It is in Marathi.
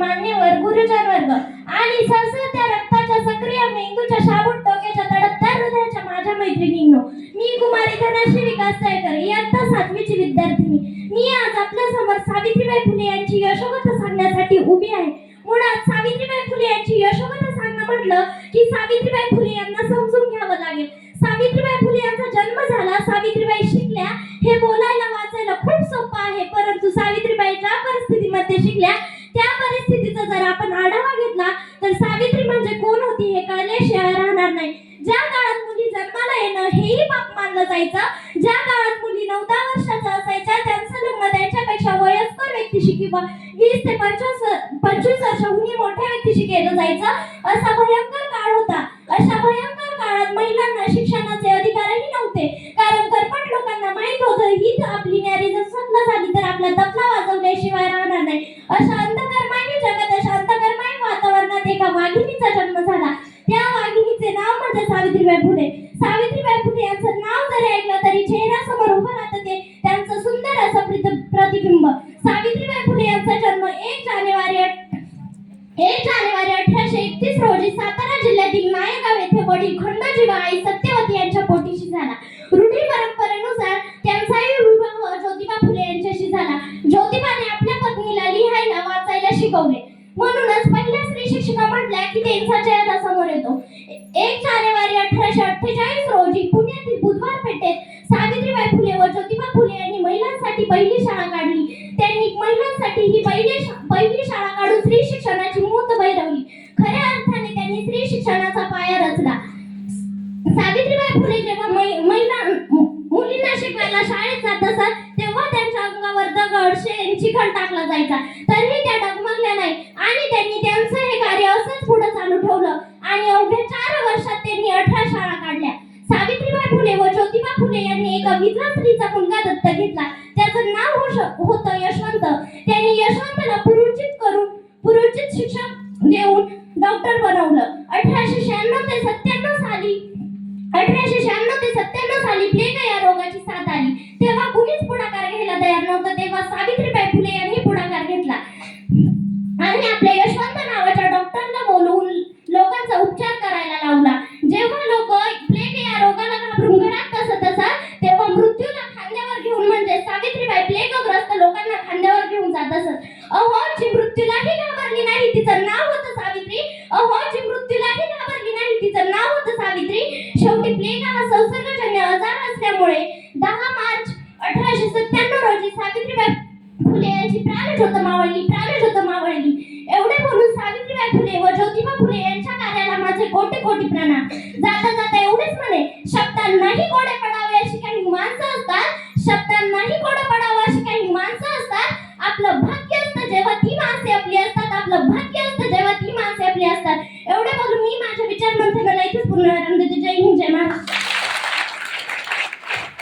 मान्यवर गुरुजन वर्ग आणि सळसळत्या रक्ताच्या सक्रिय मेंदूच्या शाबूत डोक्याच्या तडकदार हृदयाच्या माझ्या मैत्रिणींनो मी कुमारी धनश्री विकास तळकर इयत्ता सातवीची विद्यार्थिनी. मी आज आपल्यासमोर सावित्रीबाई फुले यांची यशोगाथा सांगण्यासाठी उभी आहे. मुळात सावित्रीबाई फुले यांची यशोगाथा सांगणं म्हटलं की सावित्रीबाई फुले यांना समजून घ्यावं लागेल. सावित्रीबाई फुले यांचा जन्म झाला सावित्रीबाई शिकल्या. हे बोलायला वाचायला खूप सोपं आहे परंतु सावित्रीबाई ज्या परिस्थितीमध्ये शिकल्या होती हे कळल्याशिवाय राहणार नाही. ज्या काळात मुली जन्माला येणं हेही पाप मानलं जायचं. ज्या काळात मुली नऊ दहा वर्षाच्या असायच्या त्यांचं लग्न त्यांच्यापेक्षा वयस्कर व्यक्तीशी किंवा वीस ते पंचवीस पंचवीस वर्षाहूनही मोठ्या व्यक्तीशी केलं जायचं. असा भयंकर काळ होता. अशा भयंकर काळात महिलांना शिक्षणाचे अधिकारही नव्हते. कारण करपट लोकांना माहीत होतं ही आपली न्यारी जर झाली तर आपला तबला वाजवल्याशिवाय राहणार नाही. अशा सावित्रीबाई फुले. सावित्रीबाई फुले यांचं नाव जरी ऐकलं तरी चेहऱ्यासमोर उभं राहतं ते त्यांचं सुंदर असं प्रतिबिंब. सावित्रीबाई फुले यांचा जन्म एक जानेवारी एक जानेवारी अठराशे एकतीस रोजी सातारा जिल्ह्यातील नायगाव येथे वडील खंडोजीबा आई सत्यवती यांच्या पोटीशी झाला. रूढी परंपरेनुसार त्यांचाही विवाह ज्योतिबा फुले यांच्याशी झाला. ज्योतिबाने आपल्या पत्नीला लिहायला वाचायला शिकवले. म्हणूनच पहिल्या स्त्री शिक्षिका म्हटल्या की त्यांचा चेहरा समोर येतो. एक जानेवारी अठराशे अठ्ठेचाळीस रोजी पुण्यातील बुधवार पेठेत सावित्रीबाई फुले व ज्योतिबा फुले यांनी महिलांसाठी पहिली शाळा काढली. त्यांनी महिलांसाठी ही पहिली पहिली शाळा काढून स्त्री शिक्षणाची मूर्त बैरवली खऱ्या अर्थाने त्यांनी स्त्री शिक्षणाचा पाया रचला. सावित्रीबाई फुले जेव्हा मै- महिला मुलींना शिकवायला शाळेत जात असत तेव्हा त्यांच्या अंगावर दगड शेण चिखल टाकला जायचा तरीही त्या डगमगल्या नाही आणि त्यांनी त्यांचं हे कार्य असंच पुढे चालू ठेवलं आणि अवघ्या चार वर्षात त्यांनी अठरा शाळा काढल्या सावित्रीबाई फुले व ज्योतिबा फुले यांनी एका विधवा स्त्रीचा मुलगा दत्तक घेतला. त्याचं नाव होतं यशवंत. त्यांनी यशवंतला पुरुषित करून पुरुषित शिक्षण देऊन डॉक्टर बनवलं. अठराशे शहाण्णव ते सत्त्याण्णव साली अठराशे शहाण्णव ते सत्त्याण्णव साली प्लेग या रोगाची साथ आली. तेव्हा कुणीच पुढाकार घ्यायला तयार नव्हतं. तेव्हा सावित्रीबाई फुले यांनी पुढाकार घेतला. आणि आपल्या यशवंत नाव नाही तिचं नाव होतं सावित्री. अहोची मृत्यूलाही घाबरली नाही तिचं नाव होतं सावित्री. शेवटी प्लेग हा संसर्गजन्य आजार असल्यामुळे दहा मार्च अठराशे सत्त्याण्णव रोजी सावित्रीबाई फुले यांची प्राणज्योत मावळली प्राणज्योत मावळली एवढे बोलून सावित्रीबाई फुले व ज्योतिबा फुले यांच्या कार्याला माझे कोटी कोटी प्रणाम जाता जाता एवढेच म्हणे शब्दांनाही कोडे पडावे अशी काही माणसं असतात जेव्हा ती माणसे आपली विचार मंथनाला इथेच पूर्ण आराम देते जय हिंद जय महाराष्ट्र.